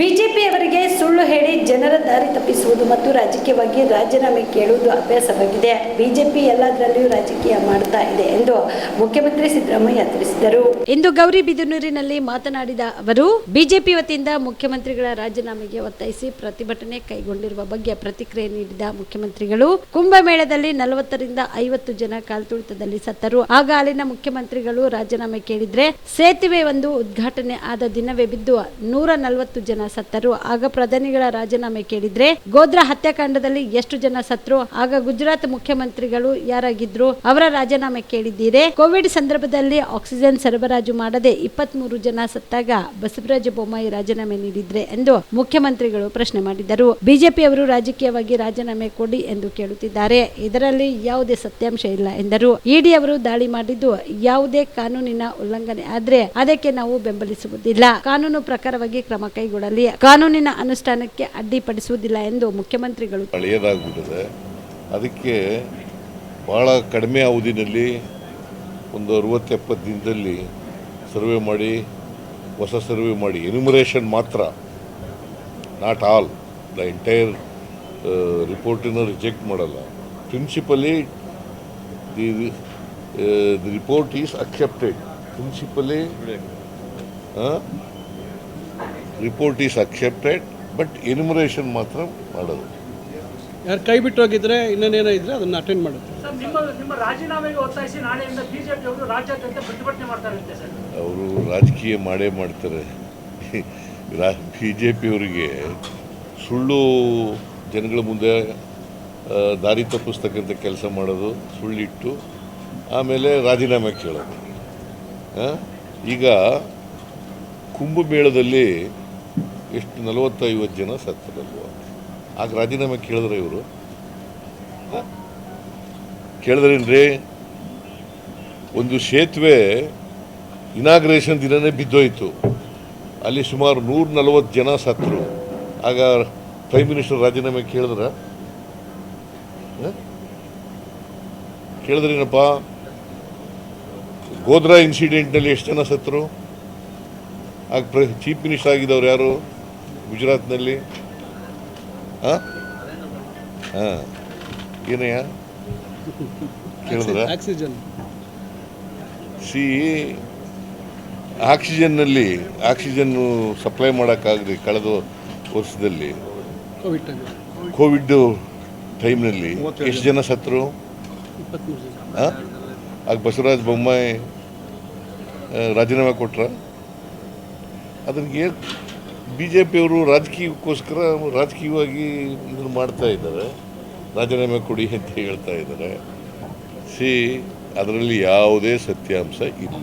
ಬಿಜೆಪಿಯವರಿಗೆ ಸುಳ್ಳು ಹೇಳಿ ಜನರ ದಾರಿ ತಪ್ಪಿಸುವುದು ಮತ್ತು ರಾಜಕೀಯವಾಗಿ ರಾಜೀನಾಮೆ ಕೇಳುವುದು ಅಭ್ಯಾಸವಾಗಿದೆ ಬಿಜೆಪಿ ಎಲ್ಲದರಲ್ಲಿಯೂ ರಾಜಕೀಯ ಮಾಡ್ತಾ ಇದೆ ಎಂದು ಮುಖ್ಯಮಂತ್ರಿ ಸಿದ್ದರಾಮಯ್ಯ ತಿಳಿಸಿದರು. ಇಂದು ಗೌರಿಬಿದನೂರಿನಲ್ಲಿ ಮಾತನಾಡಿದ ಅವರು, ಬಿಜೆಪಿ ವತಿಯಿಂದ ಮುಖ್ಯಮಂತ್ರಿಗಳ ರಾಜೀನಾಮೆಗೆ ಒತ್ತಾಯಿಸಿ ಪ್ರತಿಭಟನೆ ಕೈಗೊಂಡಿರುವ ಬಗ್ಗೆ ಪ್ರತಿಕ್ರಿಯೆ ನೀಡಿದ ಮುಖ್ಯಮಂತ್ರಿಗಳು, ಕುಂಭಮೇಳದಲ್ಲಿ ನಲವತ್ತರಿಂದ ಐವತ್ತು ಜನ ಕಾಲ್ತುಳಿತದಲ್ಲಿ ಸತ್ತರು. ಆಗ ಅಲ್ಲಿನ ಮುಖ್ಯಮಂತ್ರಿಗಳು ರಾಜೀನಾಮೆ ಕೇಳಿದ್ರೆ ಸೇತುವೆ ಒಂದು ಉದ್ಘಾಟನೆ ಆದ ದಿನವೇ ಬಿದ್ದು ನೂರ ನಲವತ್ತು ಜನ ಸತ್ತರು. ಆಗ ಪ್ರಧಾನಿಗಳ ರಾಜೀನಾಮೆ ಕೇಳಿದ್ರೆ, ಗೋಧ್ರಾ ಹತ್ಯಾಕಾಂಡದಲ್ಲಿ ಎಷ್ಟು ಜನ ಸತ್ರು? ಆಗ ಗುಜರಾತ್ ಮುಖ್ಯಮಂತ್ರಿಗಳು ಯಾರಾಗಿದ್ರು? ಅವರ ರಾಜೀನಾಮೆ ಕೇಳಿದ್ದೀರಿ. ಕೋವಿಡ್ ಸಂದರ್ಭದಲ್ಲಿ ಆಕ್ಸಿಜನ್ ಸರಬರಾಜು ಮಾಡದೆ ಇಪ್ಪತ್ತ್ ಮೂರು ಜನ ಸತ್ತಾಗ ಬಸವರಾಜ ಬೊಮ್ಮಾಯಿ ರಾಜೀನಾಮೆ ನೀಡಿದ್ರೆ ಎಂದು ಮುಖ್ಯಮಂತ್ರಿಗಳು ಪ್ರಶ್ನೆ ಮಾಡಿದರು. ಬಿಜೆಪಿಯವರು ರಾಜಕೀಯವಾಗಿ ರಾಜೀನಾಮೆ ಕೊಡಿ ಎಂದು ಕೇಳುತ್ತಿದ್ದಾರೆ. ಇದರಲ್ಲಿ ಯಾವುದೇ ಸತ್ಯಾಂಶ ಇಲ್ಲ ಎಂದರು. ಇಡಿ ಅವರು ದಾಳಿ ಮಾಡಿದ್ದು ಯಾವುದೇ ಕಾನೂನಿನ ಉಲ್ಲಂಘನೆ ಆದ್ರೆ ಅದಕ್ಕೆ ನಾವು ಬೆಂಬಲಿಸುವುದಿಲ್ಲ. ಕಾನೂನು ಪ್ರಕಾರವಾಗಿ ಕ್ರಮ ಕೈಗೊಳ್ಳಲಿ. ಕಾನೂನಿನ ಅನುಷ್ಠಾನಕ್ಕೆ ಅಡ್ಡಿಪಡಿಸುವುದಿಲ್ಲ ಎಂದು ಮುಖ್ಯಮಂತ್ರಿಗಳು ಹಳೆಯದಾಗ್ಬಿಟ್ಟಿದೆ. ಅದಕ್ಕೆ ಭಾಳ ಕಡಿಮೆ ಅವಧಿನಲ್ಲಿ ಒಂದು ಅರುವತ್ತು ಎಪ್ಪತ್ತು ದಿನದಲ್ಲಿ ಸರ್ವೆ ಮಾಡಿ, ಹೊಸ ಸರ್ವೆ ಮಾಡಿ ಎನ್ಯುಮರೇಷನ್ ಮಾತ್ರ ನಾಟ್ ಆಲ್ ದ ಎಂಟೈರ್ ರಿಪೋರ್ಟನ್ನು ರಿಜೆಕ್ಟ್ ಮಾಡಲ್ಲ. Principally the the report is accepted principally report is accepted but enumeration ಮಾತ್ರ ಮಾಡೋದು. ಯಾರು ಕೈ ಬಿಟ್ಟು ಹೋಗಿದ್ರೆ ಇನ್ನೇನೇನೋ ಇದ್ರೆ ಅದನ್ನ ಅಟೆಂಡ್ ಮಾಡುತ್ತೆ. ಸರ್ ನಿಮ್ಮ ನಿಮ್ಮ ರಾಜೀನಾಮೆಗೆ ಒತ್ತಾಯಿಸಿ ನಾಳೆಯಿಂದ ಬಿಜೆಪಿ ಅವರು ರಾಜಕೀಯ ಮಾಡೇ ಮಾಡ್ತಾರೆ. ಬಿ ಜೆ ಪಿಯವರಿಗೆ ಸುಳ್ಳು ಜನಗಳ ಮುಂದೆ ದಾರಿ ತಪ್ಪಿಸ್ತಕ್ಕಂಥ ಕೆಲಸ ಮಾಡೋದು ಸುಳ್ಳಿಟ್ಟು ಆಮೇಲೆ ರಾಜೀನಾಮೆ ಕೇಳೋದು? ಈಗ ಕುಂಭಮೇಳದಲ್ಲಿ ಎಷ್ಟು ನಲವತ್ತೈವತ್ತು ಜನ ಸತ್ತರಲ್ವ ಆಗ ರಾಜೀನಾಮೆ ಕೇಳಿದ್ರೆ ಇವರು? ಕೇಳಿದ್ರೇನ್ರಿ? ಒಂದು ಸೇತುವೆ ಇನಾಗ್ರೇಷನ್ ದಿನನೇ ಬಿದ್ದೋಯ್ತು. ಅಲ್ಲಿ ಸುಮಾರು ನೂರ ನಲವತ್ತು ಜನ ಸತ್ತರು. ಆಗ ಪ್ರೈಮ್ ಮಿನಿಸ್ಟರ್ ರಾಜೀನಾಮೆ ಕೇಳಿದ್ರ? ಕೇಳಿದ್ರೇನಪ್ಪ? ಗೋಧ್ರಾ ಇನ್ಸಿಡೆಂಟ್ನಲ್ಲಿ ಎಷ್ಟು ಜನ ಸತ್ತರು? ಆಗ ಚೀಫ್ ಮಿನಿಸ್ಟರ್ ಆಗಿದ್ದವ್ರು ಯಾರು? ಗುಜರಾತ್ನಲ್ಲಿ. ಹಾಂ ಹಾಂ ಏನಯ್ಯ? ಕೇಳಿದ್ರ? ಆಕ್ಸಿಜನ್. ಸಿ ಆಕ್ಸಿಜನ್ನಲ್ಲಿ ಆಕ್ಸಿಜನ್ ಸಪ್ಲೈ ಮಾಡೋಕ್ಕಾಗಲಿ ಕಳೆದ ವರ್ಷದಲ್ಲಿ ಕೋವಿಡ್ ಟೈಮ್ ಕೋವಿಡ್ ಟೈಮ್ನಲ್ಲಿ ಎಷ್ಟು ಜನ ಸತ್ತರು? ಆಗ ಬಸವರಾಜ ಬೊಮ್ಮಾಯಿ ರಾಜೀನಾಮೆ ಕೊಟ್ರ? ಅದಕ್ಕೆ ಬಿ ಜೆ ಪಿಯವರು ರಾಜಕೀಯಕ್ಕೋಸ್ಕರ ರಾಜಕೀಯವಾಗಿ ಇದನ್ನು ಮಾಡ್ತಾ ಇದ್ದಾರೆ. ರಾಜೀನಾಮೆ ಕೊಡಿ ಅಂತ ಹೇಳ್ತಾ ಇದ್ದಾರೆ. ಸಿ ಅದರಲ್ಲಿ ಯಾವುದೇ ಸತ್ಯಾಂಶ ಇಲ್ಲ.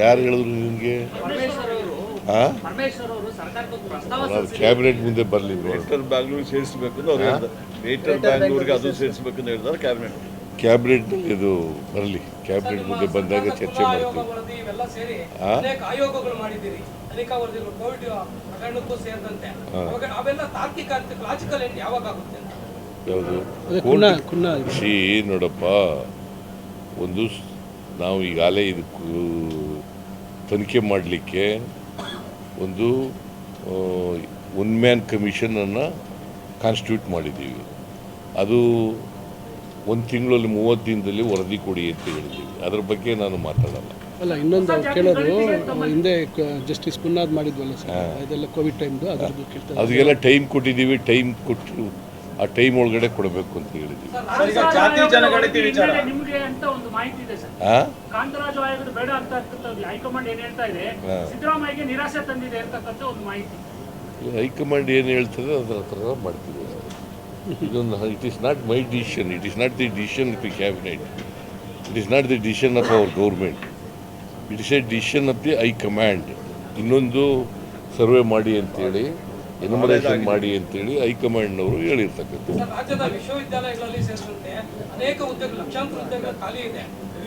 ಯಾರು ಹೇಳಿದ್ರು ನಿಮಗೆ? ಪರಮೇಶ್ವರ್ ಅವರು ಅವರು ಸರ್ಕಾರಕ್ಕೆ ಪ್ರಸ್ತಾವ ನಾವು ಕ್ಯಾಬಿನೆಟ್ ಮುಂದೆ ಬರಲಿ ಗ್ರೇಟರ್ ಬ್ಯಾಂಗ್ಳೂರ್ ಸೇರಿಸಬೇಕು ಅಂತ ಅವ್ರು ಹೇಳಿದ್ರು ಗ್ರೇಟರ್ ಬ್ಯಾಂಗ್ಳೂರ್ಗೆ ಅದು ಸೇರಿಸಬೇಕು. ಅಂತ ಹೇಳಿದ್ದಾರೆ ಕ್ಯಾಬಿನೆಟ್ ಕ್ಯಾಬಿನೆಟ್ ಇದು ಬರಲಿ. ಕ್ಯಾಬಿನೆಟ್ ಮುಂದೆ ಬಂದಾಗ ಚರ್ಚೆ ಮಾಡ್ತೀವಿ. ಸಿ ನೋಡಪ್ಪ ಒಂದು ನಾವು ಈಗಾಗಲೇ ಇದಕ್ಕೂ ತನಿಖೆ ಮಾಡಲಿಕ್ಕೆ ಒಂದು ಒನ್ ಮ್ಯಾನ್ ಕಮಿಷನನ್ನು ಕಾನ್ಸ್ಟಿಟ್ಯೂಟ್ ಮಾಡಿದ್ದೀವಿ. ಅದು ಒಂದು ತಿಂಗಳಲ್ಲಿ ಮೂವತ್ತು ದಿನದಲ್ಲಿ ವರದಿ ಕೊಡಿ ಅಂತ ಹೇಳಿದ್ದೀವಿ. ಅದ್ರ ಬಗ್ಗೆ ನಾನು ಮಾತಾಡಲ್ಲ. ಅಲ್ಲ ಇನ್ನೊಂದು ಕೇಳೋದು ಹಿಂದೆ ಜಸ್ಟಿಸ್ ಪುನ್ನಾದ್ ಮಾಡಿದ್ವಲ್ಲ ಸರ್? ಅದೆಲ್ಲ ಕೋವಿಡ್ ಟೈಮ್ದು ಅದ್ರದ್ದು ಕೇಳ್ತಾರೆ ಅದಕ್ಕೆಲ್ಲ ಟೈಮ್ ಕೊಟ್ಟಿದ್ದೀವಿ ಟೈಮ್ ಕೊಟ್ಟು ಆ ಟೈಮ್ ಒಳಗಡೆ ಕೊಡಬೇಕು ಅಂತ ಹೇಳಿದ್ವಿ. ಏನ್ ಹೈಕಮಾಂಡ್ ಏನು ಹೇಳ್ತದೆ ಅದರ ಹತ್ರ ಮಾಡ್ತೀವಿ ಇದೊಂದು it is not my decision it is not the decision of the cabinet it is not the decision of our government it is a decision of the high command ಇನ್ನೊಂದು ಸರ್ವೆ ಮಾಡಿ ಅಂತೇಳಿ enumeration ಮಾಡಿ ಅಂತೇಳಿ ಹೈಕಮಾಂಡ್ನವರು ಹೇಳಿರ್ತಕ್ಕಂಥದ್ದು.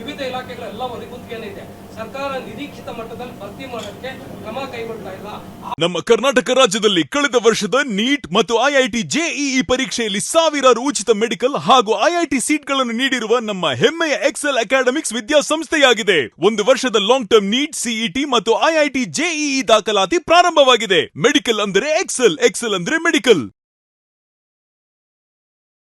ಒದಗುತ್ತೇನೆ ವಿವಿಧ ಇಲಾಖೆಗಳೆಲ್ಲ ಒದಗುತ್ತಿಗೆನೇ ಇದೆ ಸರ್ಕಾರ ನಿರೀಕ್ಷಿತ ಮಟ್ಟದಲ್ಲಿ ಭರ್ತಿ ಮಾಡೋಕ್ಕೆ ಕ್ರಮ ಕೈಗೊಳ್ತಾ ಇಲ್ಲ. ನಮ್ಮ ಕರ್ನಾಟಕ ರಾಜ್ಯದಲ್ಲಿ ಕಳೆದ ವರ್ಷದ ನೀಟ್ ಮತ್ತು ಐಐಟಿ ಜೆಇಇ ಪರೀಕ್ಷೆಯಲ್ಲಿ ಸಾವಿರಾರು ಉಚಿತ ಮೆಡಿಕಲ್ ಹಾಗೂ ಐಐಟಿ ಸೀಟ್ಗಳನ್ನು ನೀಡಿರುವ ನಮ್ಮ ಹೆಮ್ಮೆಯ ಎಕ್ಸೆಲ್ ಅಕಾಡೆಮಿಕ್ಸ್ ವಿದ್ಯಾಸಂಸ್ಥೆಯಾಗಿದೆ. ಒಂದು ವರ್ಷದ ಲಾಂಗ್ ಟರ್ಮ್ ನೀಟ್, ಸಿಇಟಿ ಮತ್ತು ಐಐಟಿ ಜೆಇಇ ದಾಖಲಾತಿ ಪ್ರಾರಂಭವಾಗಿದೆ. ಮೆಡಿಕಲ್ ಅಂದರೆ ಎಕ್ಸೆಲ್ ಎಕ್ಸೆಲ್ ಅಂದ್ರೆ ಮೆಡಿಕಲ್.